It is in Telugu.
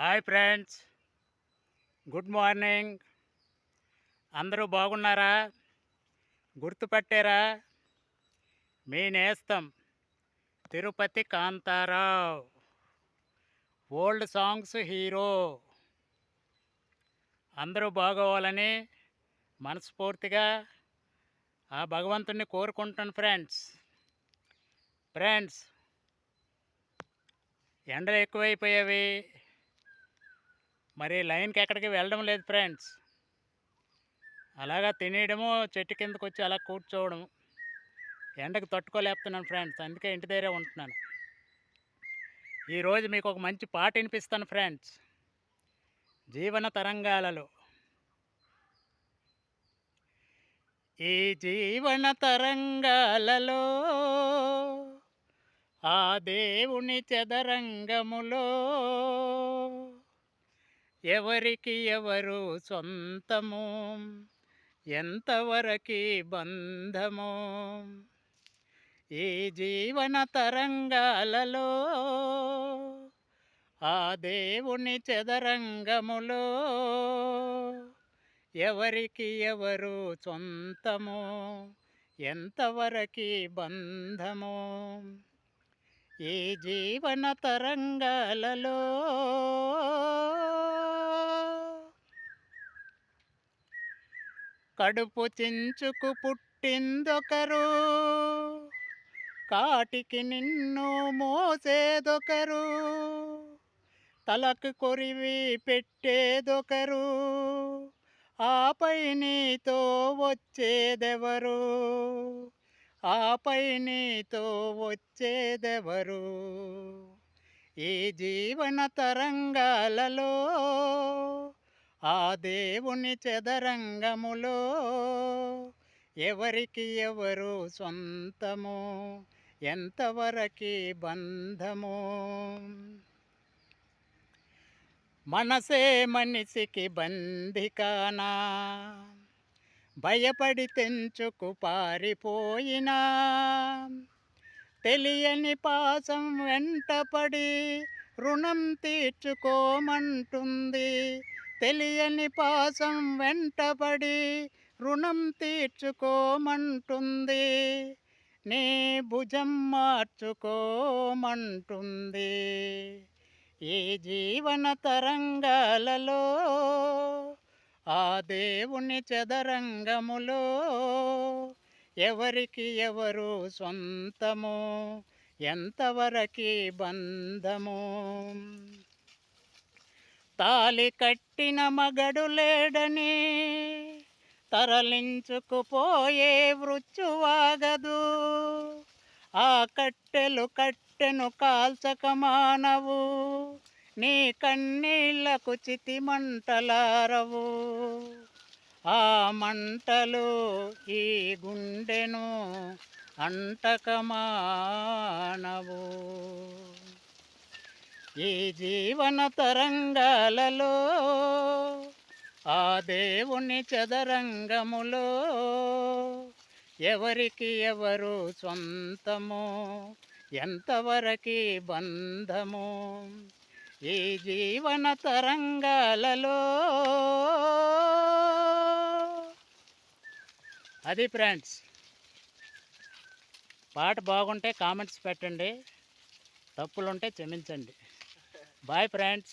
Hi friends. Good morning. అందరూ బాగున్నారా? గుర్తుపట్టారా? మీ నేస్తం Tirupati Kantharao. Old songs hero. అందరూ బాగోవాలని మనస్ఫూర్తిగా ఆ భగవంతుణ్ణి కోరుకుంటాను ఫ్రెండ్స్. ఫ్రెండ్స్ ఎండలు ఎక్కువైపోయేవి. మరి లైన్కి ఎక్కడికి వెళ్ళడం లేదు ఫ్రెండ్స్. అలాగా తినేయడము చెట్టు కిందకు వచ్చి అలా కూర్చోవడము. ఎండకు తట్టుకోలేపుతున్నాను ఫ్రెండ్స్ అందుకే ఇంటి దగ్గరే ఉంటున్నాను. ఈరోజు మీకు ఒక మంచి పాట వినిపిస్తాను ఫ్రెండ్స్. జీవన తరంగాలలో. ఈ జీవన తరంగాలలో ఆ దేవుని చదరంగములో ఎవరికి ఎవరు సొంతము? ఎంతవరకి బంధము? ఈ జీవన తరంగాలలో ఆ దేవుని చదరంగములో ఎవరికి ఎవరు సొంతము? ఎంతవరకి బంధము? ఈ జీవన తరంగాలలో కడుపు చించుకు పుట్టిందొకరు. కాటికి నిన్ను మోసేదొకరు. తలకు కొరివి పెట్టేదొకరు. ఆపై నీతో వచ్చేదెవరు? ఆపై నీతో వచ్చేదెవరు? ఈ జీవన తరంగాలలో ఆ దేవుని చదరంగములో ఎవరికి ఎవరు సొంతము? ఎంతవరకి బంధము? మనసే మనిషికి బంధికానా? భయపడి తెంచుకు పారిపోయినా? తెలియని పాసం వెంటపడి రుణం తీర్చుకోమంటుంది? తెలియని పాసం వెంటబడి రుణం తీర్చుకోమంటుంది. నీ భుజం మార్చుకోమంటుంది. ఈ జీవన తరంగాలలో ఆ దేవుని చదరంగములో ఎవరికి ఎవరు సొంతము ఎంతవరకి బంధము? తాలి కట్టిన మగడు లేడని తరలించుకుపోయే వృచ్చువాగదు ఆ కట్టెలు కట్టెను కాల్చక మానవు. నీ కన్నీళ్ళకు చితి మంటలారవు. ఆ మంటలు ఈ గుండెను అంటకమానవు ఈ జీవన తరంగాలలో ఆ దేవుని చదరంగములో ఎవరికి ఎవరు సొంతము ఎంతవరకి బంధము? ఈ జీవన తరంగాలలో అది ఫ్రెండ్స్ పాట బాగుంటే కామెంట్స్ పెట్టండి తప్పులుంటే క్షమించండి. Bye friends